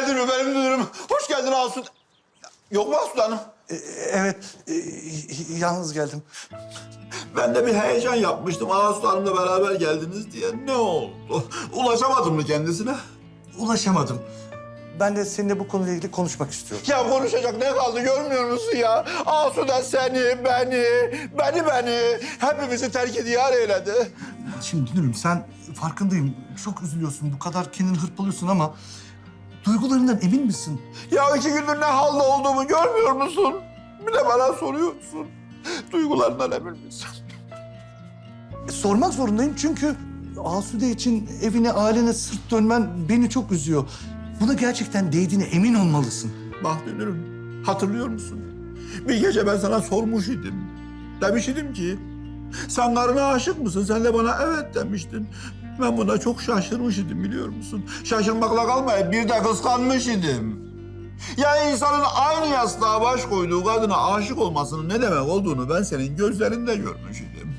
geldin benim dünürüm. Hoş geldin Asu. Yok mu Asu Hanım? E, evet, e, yalnız geldim. Ben de bir heyecan yapmıştım. Asu Hanım'la beraber geldiniz diye. Ne oldu? Ulaşamadım mı kendisine? Ulaşamadım. Ben de seninle bu konuyla ilgili konuşmak istiyorum. Ya konuşacak ne kaldı görmüyor musun ya? Asu da seni, beni, beni beni hepimizi terk diyar eyledi. Şimdi Dünürüm sen farkındayım. Çok üzülüyorsun, bu kadar kendini hırpalıyorsun ama... ...duygularından emin misin? Ya iki gündür ne halde olduğumu görmüyor musun? Bir de bana soruyorsun. Duygularından emin misin? E, sormak zorundayım çünkü... ...Asude için evine, ailene sırt dönmen beni çok üzüyor. Buna gerçekten değdiğine emin olmalısın. Bak dönürüm. Hatırlıyor musun? Bir gece ben sana sormuş idim. Demiş idim ki... Sen karına aşık mısın? Sen de bana evet demiştin. Ben buna çok şaşırmış idim biliyor musun? Şaşırmakla kalmayıp bir de kıskanmış idim. Ya insanın aynı yastığa baş koyduğu kadına aşık olmasının ne demek olduğunu ben senin gözlerinde görmüş idim.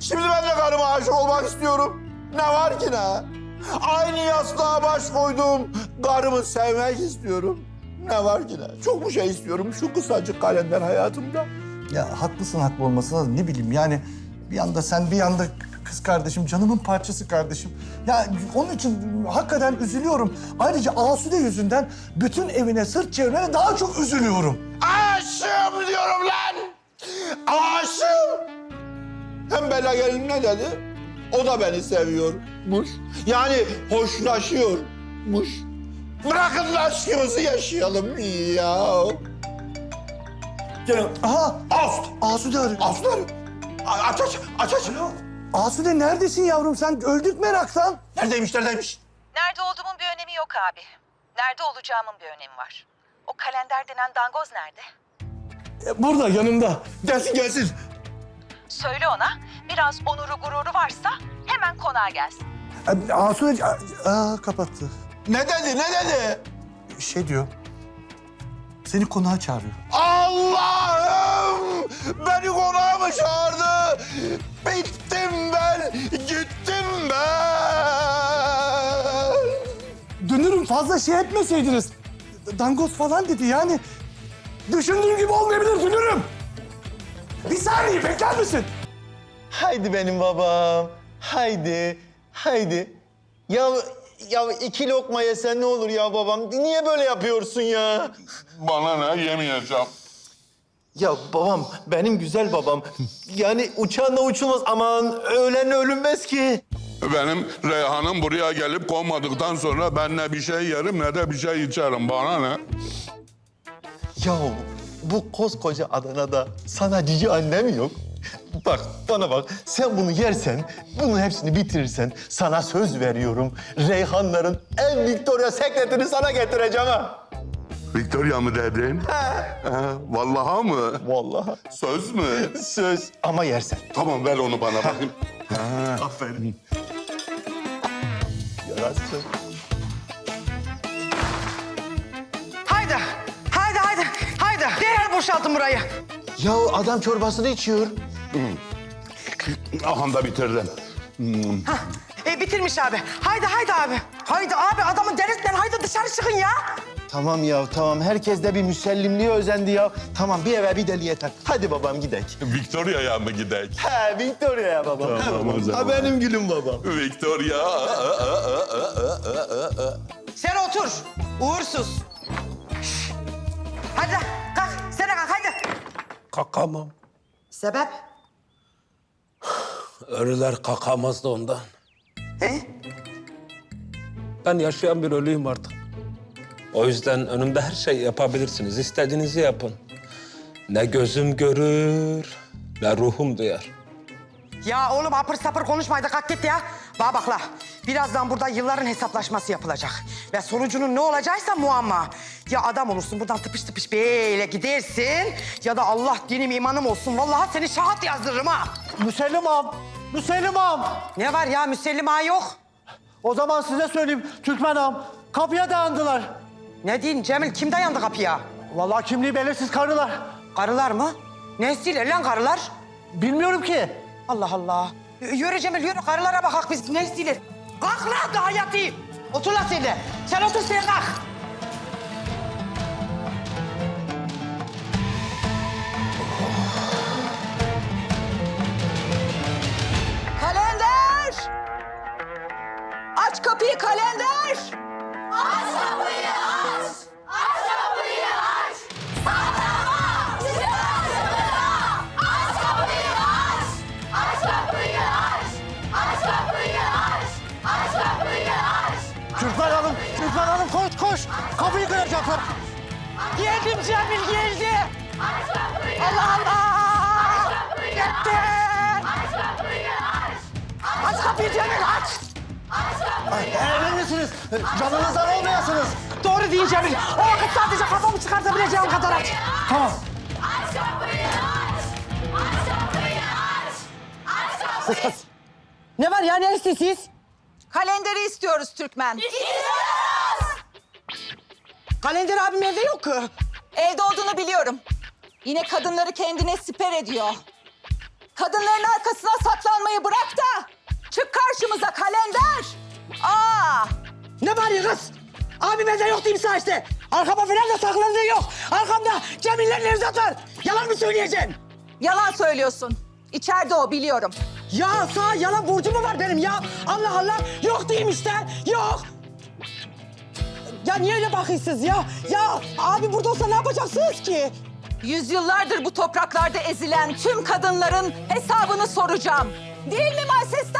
Şimdi ben de karıma aşık olmak istiyorum. Ne var ki ne? Aynı yastığa baş koyduğum karımı sevmek istiyorum. Ne var ki ne? Çok bir şey istiyorum şu kısacık kalender hayatımda. Ya haklısın haklı olmasına ne bileyim yani... ...bir yanda sen bir yanda kız kardeşim, canımın parçası kardeşim. Ya onun için hakikaten üzülüyorum. Ayrıca Asude yüzünden bütün evine sırt çevirmene daha çok üzülüyorum. Aşığım diyorum lan! Aşığım! Hem Bela gelin ne dedi? O da beni seviyormuş. Yani hoşlaşıyormuş. Bırakın aşkımızı yaşayalım ya. Canım, Aha Aslı, Asude arıyor. Aslı. Aç aç, aç aç. Asude neredesin yavrum? Sen öldük meraktan. Neredeymiş, neredeymiş? Nerede olduğumun bir önemi yok abi. Nerede olacağımın bir önemi var. O kalender denen dangoz nerede? E, burada yanımda. Gelsin, gelsin. Söyle ona biraz onuru gururu varsa hemen konağa gelsin. E, Asude aa, kapattı. Ne dedi, ne dedi? Şey diyor. Seni konağa çağırıyor. Allah'ım! Beni konağa mı çağırdı? Bittim ben, gittim ben. Dönürüm fazla şey etmeseydiniz. Dangoz falan dedi yani. Düşündüğüm gibi olmayabilir dönürüm. Bir saniye bekler misin? Haydi benim babam. Haydi. Haydi. Ya ya iki lokma yesen ne olur ya babam? Niye böyle yapıyorsun ya? Bana ne yemeyeceğim. Ya babam, benim güzel babam. Yani uçağınla uçulmaz. Aman öğlenle ölünmez ki. Benim Reyhan'ım buraya gelip konmadıktan sonra ben ne bir şey yerim ne de bir şey içerim. Bana ne? Ya bu koskoca Adana'da sana cici annem yok. Bak bana bak sen bunu yersen, bunun hepsini bitirirsen sana söz veriyorum. Reyhanların en Victoria Secret'ini sana getireceğim ha. Victoria mı dedin? Ha, vallaha mı? Vallahi Söz mü? söz ama yersen. Tamam ver onu bana bakayım. Aferin. Yarasın. Haydi, haydi, haydi, haydi. Derhal boşaltın burayı. Ya adam çorbasını içiyor. Aham da bitirdim. Hah, e, bitirmiş abi. Haydi, haydi abi. Haydi abi, adamı delirtmeyin. Haydi dışarı çıkın ya. Tamam ya tamam. Herkes de bir müsellimliğe özendi ya. Tamam bir eve bir deli yeter. Hadi babam gidelim. Victoria'ya mı gidek? He Victoria'ya babam. Tamam, o zaman. Ha benim gülüm babam. Victoria. Sen otur. Uğursuz. Şş. Hadi lan, kalk. Sen de kalk, haydi. Kakamam. Sebep? Ölüler kakamaz da ondan. He? Ben yaşayan bir ölüyüm artık. O yüzden önümde her şey yapabilirsiniz. İstediğinizi yapın. Ne gözüm görür, ne ruhum duyar. Ya oğlum apır sapır konuşmaydı kalk git ya. Bana bak la. Birazdan burada yılların hesaplaşması yapılacak. Ve sonucunun ne olacaksa muamma. Ya adam olursun buradan tıpış tıpış böyle gidersin. Ya da Allah dinim imanım olsun. Vallahi seni şahat yazdırırım ha. Müsellim ağam, Müsellim ağam. Ne var ya müsellim ağa yok. O zaman size söyleyeyim Türkmen ağam. Kapıya dayandılar. Ne diyeyim Cemil kim dayandı kapıya? Vallahi kimliği belirsiz karılar. Karılar mı? Ne istiyorlar lan karılar? Bilmiyorum ki. Allah Allah. Y- Yürü Cemil yürü karılara bakak biz ne istiyorlar. Kalk lan daha yatayım. Otur lan sen de. Sen otur sen kalk. Geldim Cemil geldi. Allah Allah. Gitti. Aç kapıyı Cemil aç. Emin misiniz? Canınızdan olmayasınız. Doğru değil Cemil. O vakit sadece kafamı çıkartabileceğim kadar aç. Tamam. Ne var ya ne istiyorsunuz? Kalenderi istiyoruz Türkmen. Kalender abim evde yok ki. Evde olduğunu biliyorum. Yine kadınları kendine siper ediyor. Kadınların arkasına saklanmayı bırak da çık karşımıza kalender. Aa! Ne var ya kız? Abim evde yok sana işte. Arkama falan da saklandığı yok. Arkamda Cemil'le Nevzat var. Yalan mı söyleyeceksin? Yalan söylüyorsun. İçeride o biliyorum. Ya sağ yalan borcu mu var benim ya? Allah Allah. Yok diyeyim işte. Yok. Ya niye öyle bakıyorsunuz ya? Ya abi burada olsa ne yapacaksınız ki? Yüzyıllardır bu topraklarda ezilen tüm kadınların hesabını soracağım. Değil mi Malsesler?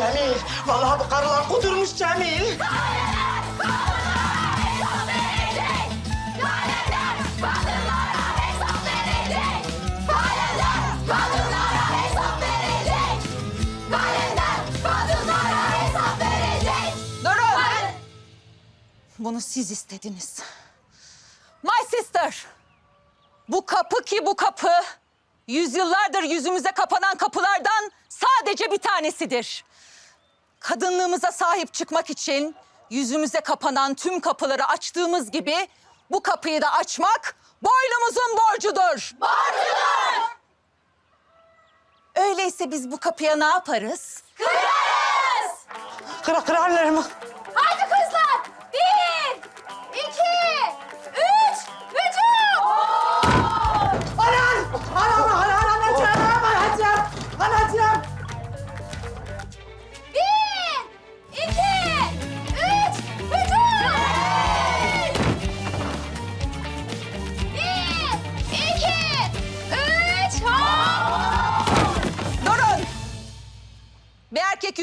Cemil vallahi bu karılar kudurmuş Cemil. Bunu siz istediniz. My sister! Bu kapı ki bu kapı, yüzyıllardır yüzümüze kapanan kapılardan sadece bir tanesidir. Kadınlığımıza sahip çıkmak için yüzümüze kapanan tüm kapıları açtığımız gibi bu kapıyı da açmak boynumuzun borcudur. Borcudur! Öyleyse biz bu kapıya ne yaparız? Kıra kırarlarımı. Hadi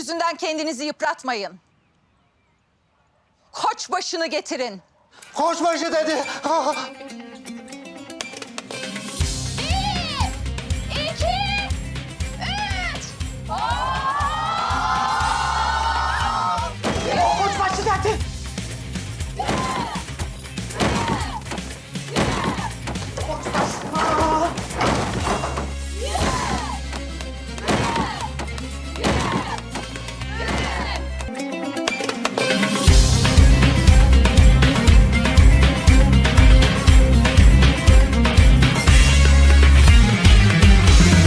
yüzünden kendinizi yıpratmayın. Koç başını getirin. Koçbaşı dedi.